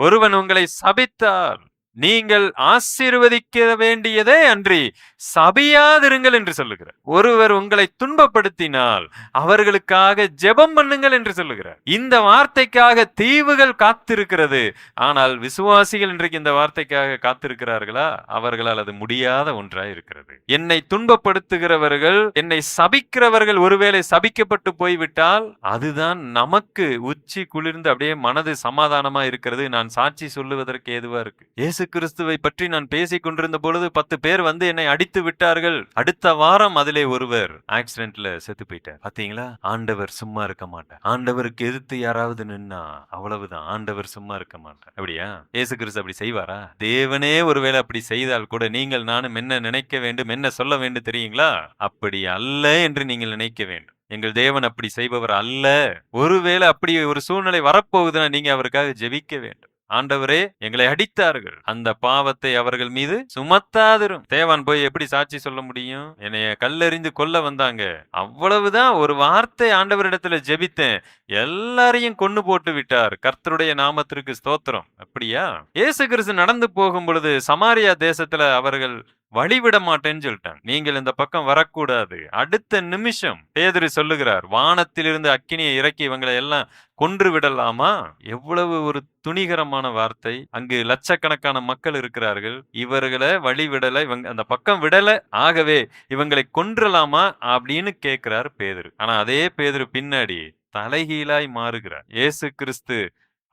ஒருவன் உங்களை சபித்தால் நீங்கள் ஆசீர்வதிக்க வேண்டியதே அன்றி சபியாதிருங்கள் என்று சொல்லுகிறார். ஒருவர் உங்களை துன்பப்படுத்தினால் அவர்களுக்காக ஜெபம் பண்ணுங்கள் என்று சொல்லுகிறார். இந்த வார்த்தைக்காக தீவுகள் காத்திருக்கிறது. ஆனால் விசுவாசிகள் இன்றைக்கு இந்த வார்த்தைக்காக காத்திருக்கிறார்களா? அவர்களால் அது முடியாத ஒன்றாய் இருக்கிறது. என்னை துன்பப்படுத்துகிறவர்கள் என்னை சபிக்கிறவர்கள் ஒருவேளை சபிக்கப்பட்டு போய்விட்டால் அதுதான் நமக்கு உச்சி குளிர்ந்து அப்படியே மனது சமாதானமா இருக்கிறது. நான் சாட்சி சொல்லுவதற்கு ஏதுவா இருக்கு? இயேசு கிறிஸ்துவை பற்றி நான் பேசிக் கொண்டிருந்த பொழுது பத்து பேர் வந்து என்னை அடித்து விட்டார்கள். அடுத்த வாரம் அதிலே ஒருவர் ஆக்சிடென்ட்ல செத்து போயிட்டார். பாத்தீங்களா? ஆண்டவர் சும்மா இருக்க மாட்டார். ஆண்டவருக்கு எதிர்த்து யாராவது நின்னா அவ்வளவுதான். ஆண்டவர் சும்மா இருக்க மாட்டார். அப்படியா? இயேசு கிறிஸ்து அப்படி செய்வாரா? தேவனே ஒருவேளை அப்படி செய்தால் கூட நீங்கள் நானும் என்ன நினைக்க வேண்டும் என்ன சொல்ல வேண்டும் தெரியுங்களா? அப்படி அல்ல என்று நீங்கள் நினைக்க வேண்டும். எங்கள் தேவன் அப்படி செய்பவர் அல்ல. ஒருவேளை அப்படி ஒரு சூழ்நிலை வரப்போகுதுன்னா நீங்க அவருக்காக ஜெபிக்க வேண்டும். ஆண்டவரே எங்களை அடித்தார்கள். அந்த பாவத்தை அவர்கள் மீது சுமத்தாதிரும். தேவான் போய் எப்படி சாட்சி சொல்ல முடியும்? என்னைய கல்லெறிந்து கொல்ல வந்தாங்க. அவ்வளவுதான் ஒரு வார்த்தை ஆண்டவரிடத்துல ஜெபித்தேன். எல்லாரையும் கொன்னு போட்டு விட்டார். கர்த்தருடைய நாமத்திற்கு ஸ்தோத்திரம். அப்படியா? இயேசு கிறிஸ்து நடந்து போகும் பொழுது சமாரியா தேசத்துல அவர்கள் வழிவிட மாட்டேன்னு சொல்லிட்டான் நீங்கள் இந்த பக்கம் வரக்கூடாது. அடுத்த நிமிஷம் பேதரி சொல்லுகிறார் வானத்திலிருந்து அக்கினியை இறக்கி இவங்களை எல்லாம் கொன்று விடலாமா? எவ்வளவு ஒரு துணிகரமான வார்த்தை. அங்கு லட்சக்கணக்கான மக்கள் இருக்கிறார்கள். இவர்களை வழி விடலை இவங்க அந்த பக்கம் விடல ஆகவே இவங்களை கொன்றலாமா அப்படின்னு கேட்கிறார் பேதரு. ஆனா அதே பேதரு பின்னாடி தலைகீழாய் மாறுகிறார். இயேசு கிறிஸ்து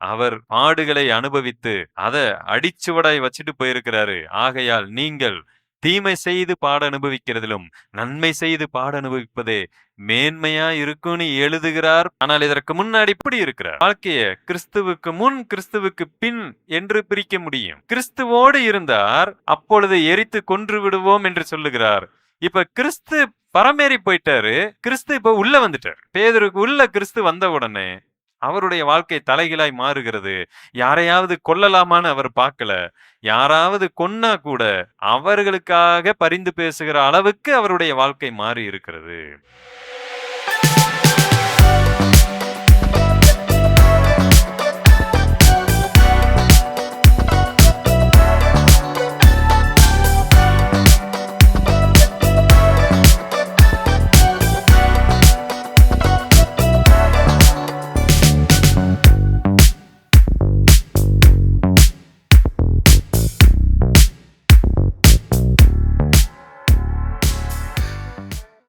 அவர் பாடுகளை அனுபவித்து அதை அடிச்சுவடாய் வச்சுட்டு போயிருக்கிறாரு. ஆகையால் நீங்கள் தீமை செய்து பாட அனுபவிக்கிறதிலும் நன்மை செய்து பாட அனுபவிப்பதே மேன்மையா இருக்கும்னு எழுதுகிறார். ஆனால் இதற்கு முன்னாடி இப்படி இருக்கிறார். வாழ்க்கைய கிறிஸ்துவுக்கு முன் கிறிஸ்துவுக்கு பின் என்று பிரிக்க முடியும். கிறிஸ்துவோடு இருந்தார் அப்பொழுது எரித்து கொன்று விடுவோம் என்று சொல்லுகிறார். இப்ப கிறிஸ்து பரமேறி போயிட்டாரு. கிறிஸ்து இப்ப உள்ள வந்துட்டார். பேதருக்கு உள்ள கிறிஸ்து வந்த உடனே அவருடைய வாழ்க்கை தலைகீழாய் மாறுகிறது. யாரையாவது கொல்லலாமான்னு அவர் பார்க்கல. யாராவது கொன்னா கூட அவர்களுக்காக பரிந்து பேசுகிற அளவுக்கு அவருடைய வாழ்க்கை மாறி இருக்கிறது